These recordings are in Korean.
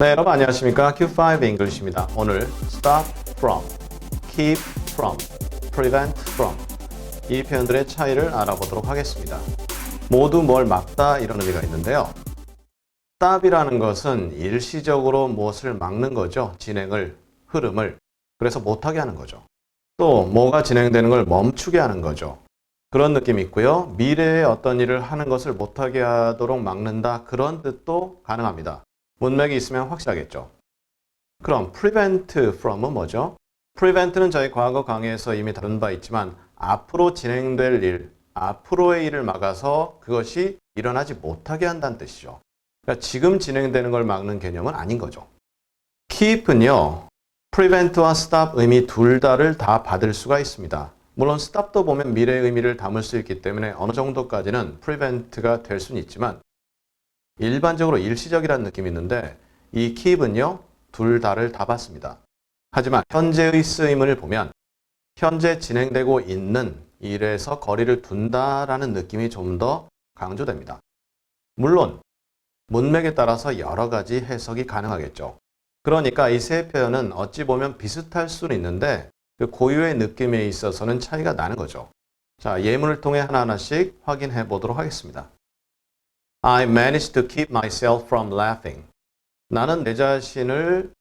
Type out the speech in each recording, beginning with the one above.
네, 여러분 안녕하십니까? Q5 English입니다. 오늘 stop from, keep from, prevent from 이 표현들의 차이를 알아보도록 하겠습니다. 모두 뭘 막다 이런 의미가 있는데요. stop이라는 것은 일시적으로 무엇을 막는 거죠. 진행을, 흐름을. 그래서 못하게 하는 거죠. 또 뭐가 진행되는 걸 멈추게 하는 거죠. 그런 느낌이 있고요. 미래에 어떤 일을 하는 것을 못하게 하도록 막는다. 그런 뜻도 가능합니다. 문맥이 있으면 확실하겠죠. 그럼 prevent from은 뭐죠? prevent는 저희 과거 강의에서 이미 다룬 바 있지만 앞으로 진행될 일, 앞으로의 일을 막아서 그것이 일어나지 못하게 한다는 뜻이죠. 그러니까 지금 진행되는 걸 막는 개념은 아닌 거죠. keep은요. prevent와 stop 의미 둘 다를 다 받을 수가 있습니다. 물론 stop도 보면 미래의 의미를 담을 수 있기 때문에 어느 정도까지는 prevent가 될 수는 있지만 일반적으로 일시적이라는 느낌이 있는데 이 keep은요. 둘 다를 다 받습니다. 하지만 현재의 쓰임을 보면 현재 진행되고 있는 일에서 거리를 둔다라는 느낌이 좀 더 강조됩니다. 물론 문맥에 따라서 여러 가지 해석이 가능하겠죠. 그러니까 이 세 표현은 어찌 보면 비슷할 수는 있는데 그 고유의 느낌에 있어서는 차이가 나는 거죠. 자, 예문을 통해 하나하나씩 확인해 보도록 하겠습니다. I managed to keep myself from laughing. 나는 내 자신을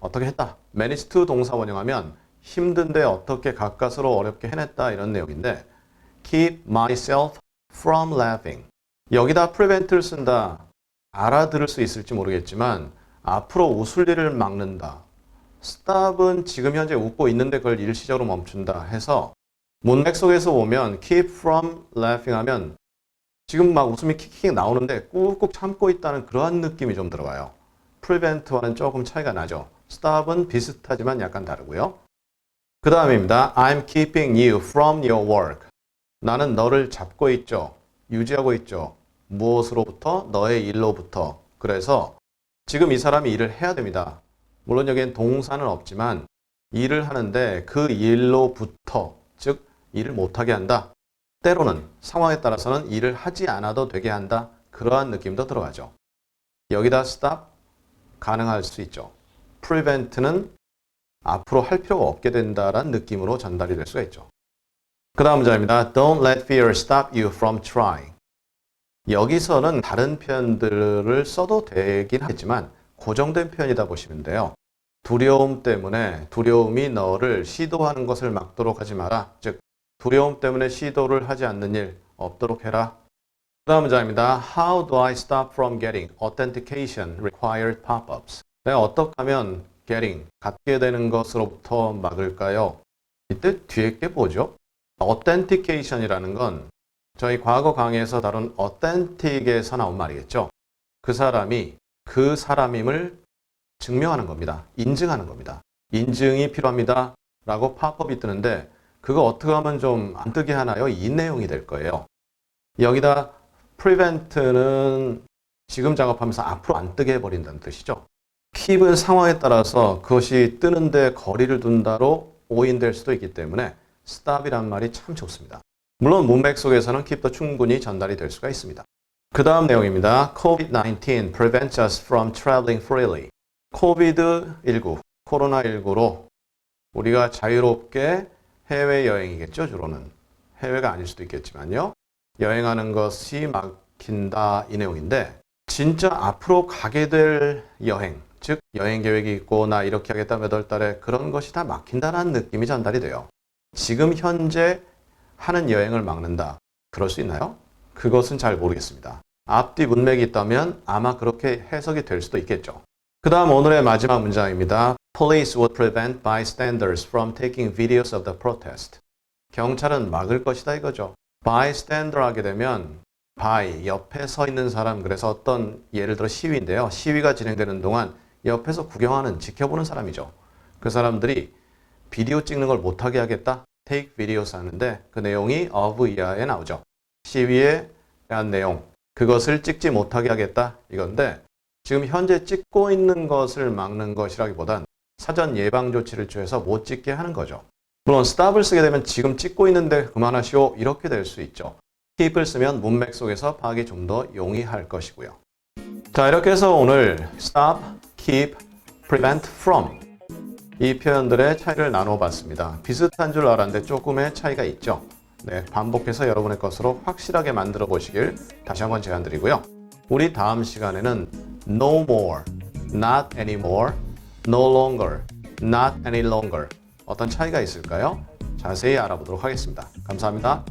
어떻게 했다. manage to 동사 원형하면 힘든데 어떻게 가까스로 어렵게 해냈다 이런 내용인데 keep myself from laughing. 여기다 prevent를 쓴다. 알아들을 수 있을지 모르겠지만 앞으로 웃을 일을 막는다. stop은 지금 현재 웃고 있는데 그걸 일시적으로 멈춘다 해서 문맥 속에서 보면 keep from laughing 하면 지금 막 웃음이 킥킥 나오는데 꾹꾹 참고 있다는 그러한 느낌이 좀 들어가요. prevent와는 조금 차이가 나죠. stop은 비슷하지만 약간 다르고요. 그 다음입니다. I'm keeping you from your work. 나는 너를 잡고 있죠. 유지하고 있죠. 무엇으로부터? 너의 일로부터. 그래서 지금 이 사람이 일을 해야 됩니다. 물론 여기엔 동사는 없지만 일을 하는데 그 일로부터, 즉 일을 못하게 한다. 때로는 상황에 따라서는 일을 하지 않아도 되게 한다. 그러한 느낌도 들어가죠. 여기다 stop 가능할 수 있죠. prevent는 앞으로 할 필요가 없게 된다라는 느낌으로 전달이 될 수가 있죠. 그 다음 문장입니다. Don't let fear stop you from trying. 여기서는 다른 표현들을 써도 되긴 하지만 고정된 표현이다 보시면 돼요. 두려움 때문에 두려움이 너를 시도하는 것을 막도록 하지 마라. 즉 두려움 때문에 시도를 하지 않는 일 없도록 해라. 그 다음 문장입니다. How do I stop from getting authentication required pop-ups? 내가 어떻게 하면 getting, 갖게 되는 것으로부터 막을까요? 이때 뒤에 게 뭐죠? authentication이라는 건 저희 과거 강의에서 다룬 authentic에서 나온 말이겠죠. 그 사람이 그 사람임을 증명하는 겁니다. 인증하는 겁니다. 인증이 필요합니다. 라고 팝업이 뜨는데 그거 어떻게 하면 좀 안 뜨게 하나요? 이 내용이 될 거예요. 여기다 prevent는 지금 작업하면서 앞으로 안 뜨게 해버린다는 뜻이죠. keep은 상황에 따라서 그것이 뜨는데 거리를 둔다로 오인될 수도 있기 때문에 stop이란 말이 참 좋습니다. 물론 문맥 속에서는 keep도 충분히 전달이 될 수가 있습니다. 그 다음 내용입니다. COVID-19 prevents us from traveling freely. COVID-19, 코로나19로 우리가 자유롭게 해외여행이겠죠, 주로는. 해외가 아닐 수도 있겠지만요. 여행하는 것이 막힌다 이 내용인데 진짜 앞으로 가게 될 여행, 즉 여행 계획이 있고 나 이렇게 하겠다 몇 월 달에 그런 것이 다 막힌다는 느낌이 전달이 돼요. 지금 현재 하는 여행을 막는다. 그럴 수 있나요? 그것은 잘 모르겠습니다. 앞뒤 문맥이 있다면 아마 그렇게 해석이 될 수도 있겠죠. 그 다음 오늘의 마지막 문장입니다. Police would prevent bystanders from taking videos of the protest. 경찰은 막을 것이다 이거죠. bystander 하게 되면 by 옆에 서 있는 사람 그래서 어떤 예를 들어 시위인데요. 시위가 진행되는 동안 옆에서 구경하는 지켜보는 사람이죠. 그 사람들이 비디오 찍는 걸 못하게 하겠다. take videos 하는데 그 내용이 of 이하에 나오죠. 시위에 대한 내용 그것을 찍지 못하게 하겠다 이건데 지금 현재 찍고 있는 것을 막는 것이라기보단 사전 예방 조치를 취해서 못 찍게 하는 거죠. 물론 stop을 쓰게 되면 지금 찍고 있는데 그만하시오 이렇게 될 수 있죠. keep을 쓰면 문맥 속에서 파악이 좀 더 용이할 것이고요. 자 이렇게 해서 오늘 stop, keep, prevent from. 이 표현들의 차이를 나눠봤습니다. 비슷한 줄 알았는데 조금의 차이가 있죠. 네, 반복해서 여러분의 것으로 확실하게 만들어 보시길 다시 한번 제안드리고요. 우리 다음 시간에는 no more, not anymore, no longer, not any longer 어떤 차이가 있을까요? 자세히 알아보도록 하겠습니다. 감사합니다.